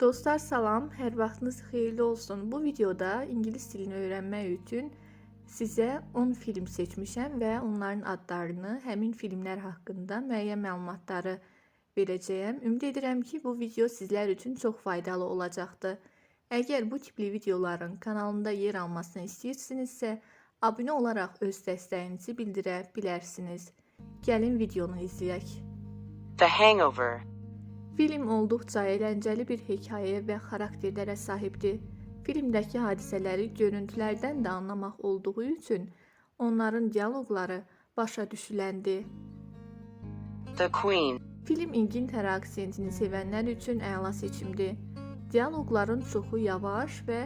Dostlar salam, hər vaxtınız xeyirli olsun. Bu videoda ingilis dilini öyrənmək üçün sizə 10 film seçmişəm və onların adlarını, həmin filmlər haqqında müəyyən məlumatları verəcəyəm. Ümid edirəm ki, bu video sizlər üçün çox faydalı olacaqdır. Əgər bu tipli videoların kanalımda yer almasını istəyirsinizsə, abunə olaraq öz dəstəyinizi bildirə bilərsiniz. Gəlin videonu izləyək. The Hangover. Film olduqca əyləncəli bir hekayə və xarakterlərə sahibdir. Filmdəki hadisələri görüntülərdən də anlamaq olduğu üçün onların dialoqları başa düşüləndir. The Queen. Film İngiltərə aksentini sevənlər üçün əla seçimdir. Dialoqların çoxu yavaş və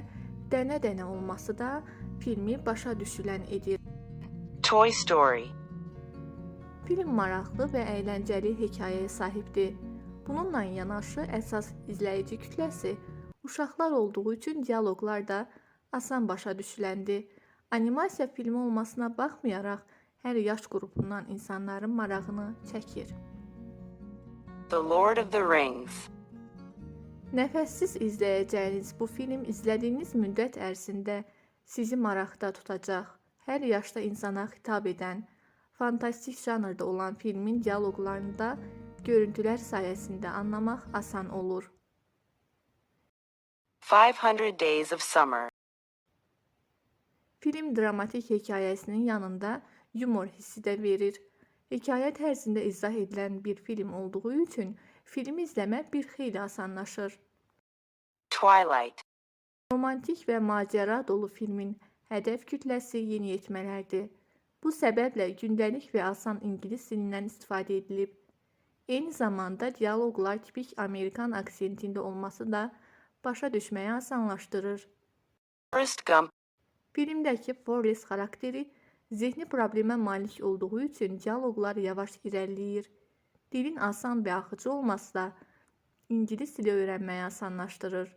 dənə-dənə olması da filmi başa düşülən edir. Toy Story. Film maraqlı və əyləncəli hekayəyə sahibdir. Bununla yanaşı əsas izləyici kütləsi uşaqlar olduğu üçün dialoqlar da asan başa düşüləndir. Animasiya filmi olmasına baxmayaraq hər yaş qrupundan insanların marağını çəkir. The Lord of the Rings. Nəfəssiz izləyəcəyiniz bu film izlədiyiniz müddət ərzində sizi maraqda tutacaq. Hər yaşda insana xitab edən, fantastik janrda olan filmin dialoqlarını da görüntülər sayəsində anlamaq asan olur. 500 Days of Summer. Film dramatik hekayəsinin yanında yumor hissi də verir. Hekayə tərzində izah edilən bir film olduğu üçün filmi izləmək bir xeyli asanlaşır. Twilight. Romantik və macəra dolu filmin hədəf kütləsi yeniyetmələrdir. Bu səbəblə gündəlik və asan ingilis dilindən istifadə edilib. Eyni zamanda dialoqlar tipik Amerikan aksentində olması da başa düşməyi asanlaşdırır. Forrest Gump. Filmdəki Forrest xarakteri zehni problemə malik olduğu üçün dialoqlar yavaş irəliləyir. Dilin asan və axıcı olması da ingilis dili öyrənməyi asanlaşdırır.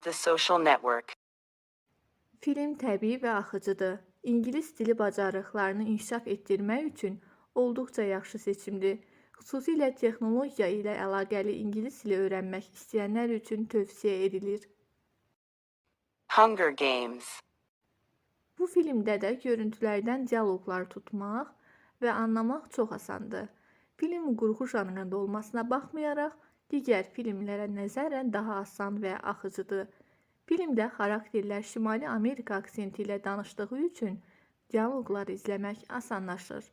The Social Network. Film təbii və axıcıdır. İngilis dili bacarıqlarını inkişaf etdirmək üçün olduqca yaxşı seçimdir. Xüsusilə texnologiya ilə əlaqəli ingilis dili öyrənmək istəyənlər üçün tövsiyə edilir. Hunger Games. Bu filmdə də görüntülərdən dialoqlar tutmaq və anlamaq çox asandır. Film qurğu janrında olmasına baxmayaraq, digər filmlərə nəzərən daha asan və axıcıdır. Filmdə xarakterlər Şimali Amerika aksenti ilə danışdığı üçün dialoqları izləmək asanlaşır.